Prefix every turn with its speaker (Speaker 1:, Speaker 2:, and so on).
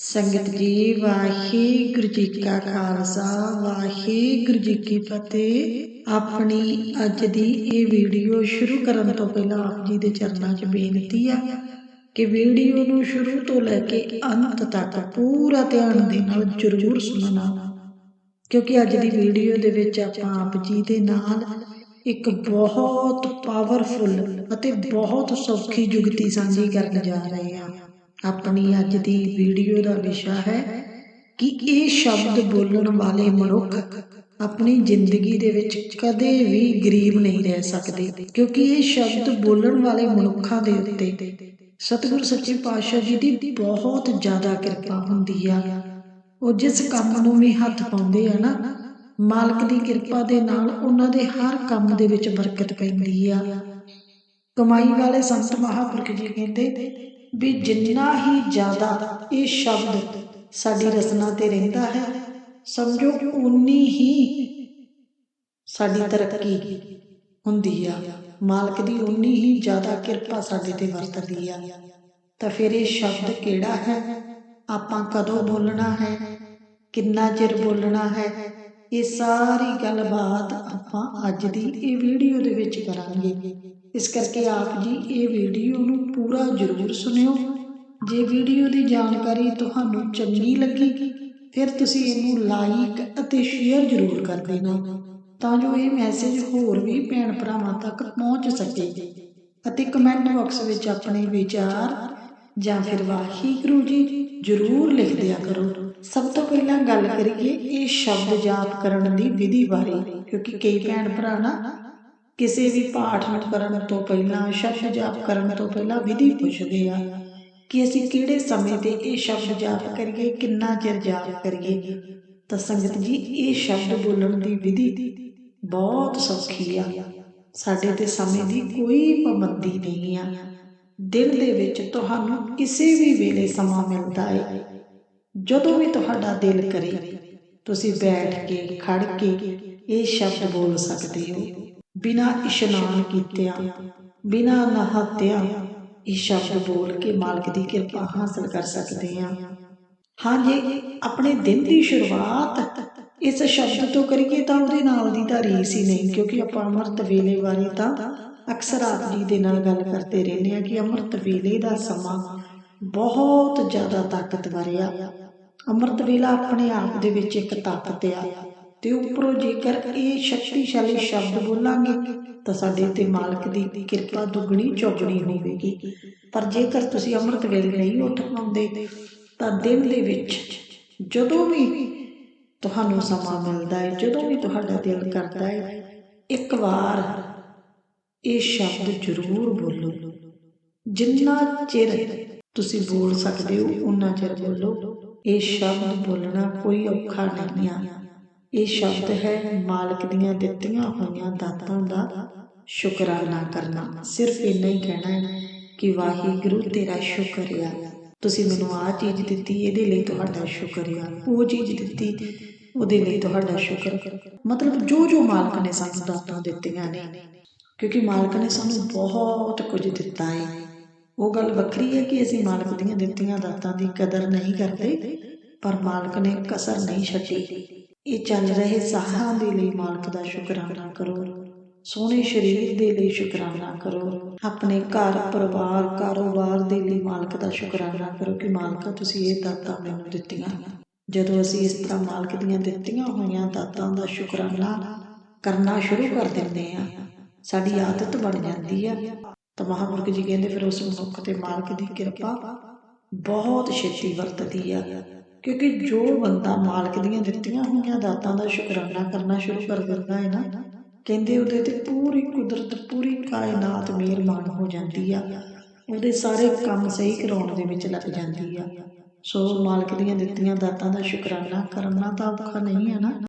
Speaker 1: ਸੰਗਤ ਜੀ ਵਾਹਿਗੁਰੂ ਜੀ ਕਾ ਖਾਲਸਾ ਵਾਹਿਗੁਰੂ ਜੀ ਕੀ ਫਤਿਹ। ਆਪਣੀ ਅੱਜ ਦੀ ਇਹ ਵੀਡੀਓ ਸ਼ੁਰੂ ਕਰਨ ਤੋਂ ਪਹਿਲਾਂ ਆਪ ਜੀ ਦੇ ਚਰਨਾਂ 'ਚ ਬੇਨਤੀ ਆ ਕਿ ਵੀਡੀਓ ਨੂੰ ਸ਼ੁਰੂ ਤੋਂ ਲੈ ਕੇ ਅੰਤ ਤੱਕ ਪੂਰਾ ਧਿਆਨ ਦੇ ਨਾਲ ਜ਼ਰੂਰ ਸੁਣਨਾ। ਕਿਉਂਕਿ ਅੱਜ ਦੀ ਵੀਡੀਓ ਦੇ ਵਿੱਚ ਆਪਾਂ ਆਪ ਜੀ ਦੇ ਨਾਲ ਇੱਕ ਬਹੁਤ ਪਾਵਰਫੁੱਲ ਅਤੇ ਬਹੁਤ ਸੌਖੀ ਜੁਗਤੀ ਸਾਂਝੀ ਕਰਨ ਜਾ ਰਹੇ ਹਾਂ। ਆਪਣੀ ਅੱਜ ਦੀ ਵੀਡੀਓ ਦਾ ਵਿਸ਼ਾ ਹੈ ਕਿ ਇਹ ਸ਼ਬਦ ਬੋਲਣ ਵਾਲੇ ਮਨੁੱਖ ਆਪਣੀ ਜ਼ਿੰਦਗੀ ਦੇ ਵਿੱਚ ਕਦੇ ਵੀ ਗਰੀਬ ਨਹੀਂ ਰਹਿ ਸਕਦੇ, ਕਿਉਂਕਿ ਇਹ ਸ਼ਬਦ ਬੋਲਣ ਵਾਲੇ ਮਨੁੱਖਾਂ ਦੇ ਉੱਤੇ ਸਤਿਗੁਰ ਸੱਚੇ ਪਾਤਸ਼ਾਹ ਜੀ ਦੀ ਬਹੁਤ ਜ਼ਿਆਦਾ ਕਿਰਪਾ ਹੁੰਦੀ ਆ। ਉਹ ਜਿਸ ਕੰਮ ਨੂੰ ਵੀ ਹੱਥ ਪਾਉਂਦੇ ਆ ਨਾ, ਮਾਲਕ ਦੀ ਕਿਰਪਾ ਦੇ ਨਾਲ ਉਹਨਾਂ ਦੇ ਹਰ ਕੰਮ ਦੇ ਵਿੱਚ ਬਰਕਤ ਪੈਂਦੀ ਆ। ਕਮਾਈ ਵਾਲੇ ਸੰਤ ਮਹਾਪੁਰਖ ਜੀ ਕਹਿੰਦੇ ਵੀ ਜਿੰਨਾ ਹੀ ਜ਼ਿਆਦਾ ਇਹ ਸ਼ਬਦ ਸਾਡੀ ਰਸਨਾ ਤੇ ਰਹਿੰਦਾ ਹੈ, ਸਮਝੋ ਉਨੀ ਹੀ ਸਾਡੀ ਤਰੱਕੀ ਹੁੰਦੀ ਆ। ਮਾਲਕ ਦੀ ਉਨੀ ਹੀ ਜ਼ਿਆਦਾ ਕਿਰਪਾ ਸਾਡੇ ਤੇ ਵਰਤਦੀ ਆ। ਤਾਂ ਫਿਰ ਇਹ ਸ਼ਬਦ ਕਿਹੜਾ ਹੈ? ਆਪਾਂ ਕਦੋਂ ਬੋਲਣਾ ਹੈ? ਕਿੰਨਾ ਚਿਰ ਬੋਲਣਾ ਹੈ? ਇਹ ਸਾਰੀ ਗੱਲਬਾਤ ਆਪਾਂ ਅੱਜ ਦੀ ਇਹ ਵੀਡੀਓ ਦੇ ਵਿੱਚ ਕਰਾਂਗੇ। ਇਸ ਕਰਕੇ ਆਪ ਜੀ ਇਹ ਵੀਡੀਓ ਨੂੰ ਪੂਰਾ ਜ਼ਰੂਰ ਸੁਣਿਓ। ਜੇ ਵੀਡੀਓ ਦੀ ਜਾਣਕਾਰੀ ਤੁਹਾਨੂੰ ਚੰਗੀ ਲੱਗੀ, ਫਿਰ ਤੁਸੀਂ ਇਹਨੂੰ ਲਾਈਕ ਅਤੇ ਸ਼ੇਅਰ ਜ਼ਰੂਰ ਕਰ ਦੇਣਾ, ਤਾਂ ਜੋ ਇਹ ਮੈਸੇਜ ਹੋਰ ਵੀ ਭੈਣ ਭਰਾਵਾਂ ਤੱਕ ਪਹੁੰਚ ਸਕੇ। ਅਤੇ ਕਮੈਂਟ ਬਾਕਸ ਵਿੱਚ ਆਪਣੇ ਵਿਚਾਰ ਜਾਂ ਫਿਰ ਵਾਹਿਗੁਰੂ ਜੀ ਜ਼ਰੂਰ ਲਿਖ ਦਿਆ ਕਰੋ। ਸਭ ਤੋਂ ਪਹਿਲਾਂ ਗੱਲ ਕਰੀਏ ਇਹ ਸ਼ਬਦ ਜਾਪ ਕਰਨ ਦੀ ਵਿਧੀ ਬਾਰੇ, ਕਿਉਂਕਿ ਕਈ ਭੈਣ ਭਰਾ ਨਾ ਕਿਸੇ ਵੀ ਪਾਠ ਨੂੰ ਕਰਨ ਤੋਂ ਪਹਿਲਾਂ, ਸ਼ਬਦ ਜਾਪ ਕਰਨ ਤੋਂ ਪਹਿਲਾਂ ਵਿਧੀ ਪੁੱਛਦੇ ਆ ਕਿ ਅਸੀਂ ਕਿਹੜੇ ਸਮੇਂ ਤੇ ਇਹ ਸ਼ਬਦ ਜਾਪ ਕਰੀਏ, ਕਿੰਨਾ ਚਿਰ ਜਾਪ ਕਰੀਏ। ਤਾਂ ਸੰਗਤ ਜੀ, ਇਹ ਸ਼ਬਦ ਬੋਲਣ ਦੀ ਵਿਧੀ ਬਹੁਤ ਸੌਖੀ ਆ। ਸਾਡੇ ਤੇ ਸਮੇਂ ਦੀ ਕੋਈ ਪਾਬੰਦੀ ਨਹੀਂ ਆ। ਦਿਨ ਦੇ ਵਿੱਚ ਤੁਹਾਨੂੰ ਕਿਸੇ ਵੀ ਵੇਲੇ ਸਮਾਂ ਮਿਲਦਾ ਹੈ ਜਦੋਂ ਵੀ ਤੁਹਾਡਾ ਦਿਲ ਕਰੇ, ਤੁਸੀਂ ਬੈਠ ਕੇ, ਖੜ ਕੇ ਇਹ ਸ਼ਬਦ ਬੋਲ ਸਕਦੇ ਹੋ। ਬਿਨਾਂ ਇਸ਼ਨਾਨ ਕੀਤਿਆਂ, ਬਿਨਾਂ ਨਹਾਤਿਆਂ ਇਹ ਸ਼ਬਦ ਬੋਲ ਕੇ ਮਾਲਕ ਦੀ ਕਿਰਪਾ ਹਾਸਲ ਕਰ ਸਕਦੇ ਹਾਂ। ਹਾਂਜੀ, ਆਪਣੇ ਦਿਨ ਦੀ ਸ਼ੁਰੂਆਤ ਇਸ ਸ਼ਬਦ ਤੋਂ ਕਰੀਏ ਤਾਂ ਉਹਦੇ ਨਾਲ ਦੀ ਤਾਂ ਰੀਸ ਹੀ ਨਹੀਂ, ਕਿਉਂਕਿ ਆਪਾਂ ਅੰਮ੍ਰਿਤ ਵੇਲੇ ਬਾਰੇ ਤਾਂ ਅਕਸਰ ਆਪ ਜੀ ਦੇ ਨਾਲ ਗੱਲ ਕਰਦੇ ਰਹਿੰਦੇ ਆ ਕਿ ਅੰਮ੍ਰਿਤ ਵੇਲੇ ਦਾ ਸਮਾਂ ਬਹੁਤ ਜ਼ਿਆਦਾ ਤਾਕਤਵਰ ਆ। ਅੰਮ੍ਰਿਤ ਵੇਲਾ ਆਪਣੇ ਆਪ ਦੇ ਵਿੱਚ ਇੱਕ ਤਾਕਤ ਆ ਤੇ ਉੱਪਰੋਂ ਜੇਕਰ ਇਹ ਸ਼ਕਤੀਸ਼ਾਲੀ ਸ਼ਬਦ ਬੋਲਾਂਗੇ ਤਾਂ ਸਾਡੇ ਤੇ ਮਾਲਕ ਦੀ ਕਿਰਪਾ ਦੁੱਗਣੀ ਚੌਗਣੀ ਹੋਵੇਗੀ। ਪਰ ਜੇਕਰ ਤੁਸੀਂ ਅੰਮ੍ਰਿਤ ਵੇਲੇ ਨਹੀਂ ਉੱਠ ਪਾਉਂਦੇ, ਤਾਂ ਦਿਨ ਦੇ ਵਿੱਚ ਜਦੋਂ ਵੀ ਤੁਹਾਨੂੰ ਸਮਾਂ ਮਿਲਦਾ ਹੈ, ਜਦੋਂ ਵੀ ਤੁਹਾਡਾ ਦਿਲ ਕਰਦਾ ਹੈ, ਇੱਕ ਵਾਰ ਇਹ ਸ਼ਬਦ ਜ਼ਰੂਰ ਬੋਲੋ। ਜਿੰਨਾ ਚਿਰ ਤੁਸੀਂ ਬੋਲ ਸਕਦੇ ਹੋ, ਉਨਾ ਚਿਰ ਬੋਲੋ। ਇਹ ਸ਼ਬਦ ਬੋਲਣਾ ਕੋਈ ਔਖਾ ਨਹੀਂ ਆ। ਇਹ ਸ਼ਬਦ ਹੈ ਮਾਲਕ ਦੀਆਂ ਦਿੱਤੀਆਂ ਹੋਈਆਂ ਦਾਤਾਂ ਦਾ ਸ਼ੁਕਰਾਨਾ ਕਰਨਾ। ਸਿਰਫ ਇੰਨਾ ਹੀ ਕਹਿਣਾ ਹੈ ਕਿ ਵਾਹਿਗੁਰੂ ਤੇਰਾ ਸ਼ੁਕਰ ਆ। ਤੁਸੀਂ ਮੈਨੂੰ ਆਹ ਚੀਜ਼ ਦਿੱਤੀ, ਇਹਦੇ ਲਈ ਤੁਹਾਡਾ ਸ਼ੁਕਰ ਆ। ਉਹ ਚੀਜ਼ ਦਿੱਤੀ, ਉਹਦੇ ਲਈ ਤੁਹਾਡਾ ਸ਼ੁਕਰ। ਮਤਲਬ ਜੋ ਜੋ ਮਾਲਕ ਨੇ ਸਾਨੂੰ ਦਾਤਾਂ ਦਿੱਤੀਆਂ ਨੇ। ਕਿਉਂਕਿ ਮਾਲਕ ਨੇ ਸਾਨੂੰ ਬਹੁਤ ਕੁਝ ਦਿੱਤਾ ਹੈ। ਉਹ ਗੱਲ ਵੱਖਰੀ ਹੈ ਕਿ ਅਸੀਂ ਮਾਲਕ ਦੀਆਂ ਦਿੱਤੀਆਂ ਦਾਤਾਂ ਦੀ ਕਦਰ ਨਹੀਂ ਕਰਦੇ, ਪਰ ਮਾਲਕ ਨੇ ਕਸਰ ਨਹੀਂ ਛੱਡੀ। ਇਹ ਚੱਲ ਰਹੇ ਸਾਹਾਂ ਦੇ ਲਈ ਮਾਲਕ ਦਾ ਸ਼ੁਕਰਾਨਾ ਕਰੋ। ਸੋਹਣੇ ਸਰੀਰ ਦੇ ਲਈ ਸ਼ੁਕਰਾਨਾ ਕਰੋ। ਆਪਣੇ ਘਰ, ਪਰਿਵਾਰ, ਕਾਰੋਬਾਰ ਦੇ ਲਈ ਮਾਲਕ ਦਾ ਸ਼ੁਕਰਾਨਾ ਕਰੋ ਕਿ ਮਾਲਕਾ, ਤੁਸੀਂ ਇਹ ਦਾਤਾਂ ਮੈਨੂੰ ਦਿੱਤੀਆਂ। ਜਦੋਂ ਅਸੀਂ ਇਸ ਤਰ੍ਹਾਂ ਮਾਲਕ ਦੀਆਂ ਦਿੱਤੀਆਂ ਹੋਈਆਂ ਦਾਤਾਂ ਦਾ ਸ਼ੁਕਰਾਨਾ ਕਰਨਾ ਸ਼ੁਰੂ ਕਰ ਦਿੰਦੇ ਆ ਸਾਡੀ ਆਦਤ ਬਣ ਜਾਂਦੀ ਆ ਤਾਂ ਮਹਾਂਪੁਰਖ ਜੀ ਕਹਿੰਦੇ ਫਿਰ ਉਸ ਮਨੁੱਖ ਤੇ ਮਾਲਕ ਦੀ ਕਿਰਪਾ ਬਹੁਤ ਛੇਤੀ ਵਰਤਦੀ ਆ, ਕਿਉਂਕਿ ਜੋ ਬੰਦਾ ਮਾਲਕ ਦੀਆਂ ਦਿੱਤੀਆਂ ਹੋਈਆਂ ਦਾਤਾਂ ਦਾ ਸ਼ੁਕਰਾਨਾ ਕਰਨਾ ਸ਼ੁਰੂ ਕਰ ਦਿੰਦਾ ਹੈ ਨਾ, ਕਹਿੰਦੇ ਉਹਦੇ ਤੇ ਪੂਰੀ ਕੁਦਰਤ, ਪੂਰੀ ਕਾਇਨਾਤ ਮਿਹਰਬਾਨ ਹੋ ਜਾਂਦੀ ਆ। ਉਹਦੇ ਸਾਰੇ ਕੰਮ ਸਹੀ ਕਰਾਉਣ ਦੇ ਵਿੱਚ ਲੱਗ ਜਾਂਦੀ ਆ। ਸੋ ਮਾਲਕ ਦੀਆਂ ਦਿੱਤੀਆਂ ਦਾਤਾਂ ਦਾ ਸ਼ੁਕਰਾਨਾ ਕਰਨਾ ਤਾਂ ਔਖਾ ਨਹੀਂ ਹੈ ਨਾ।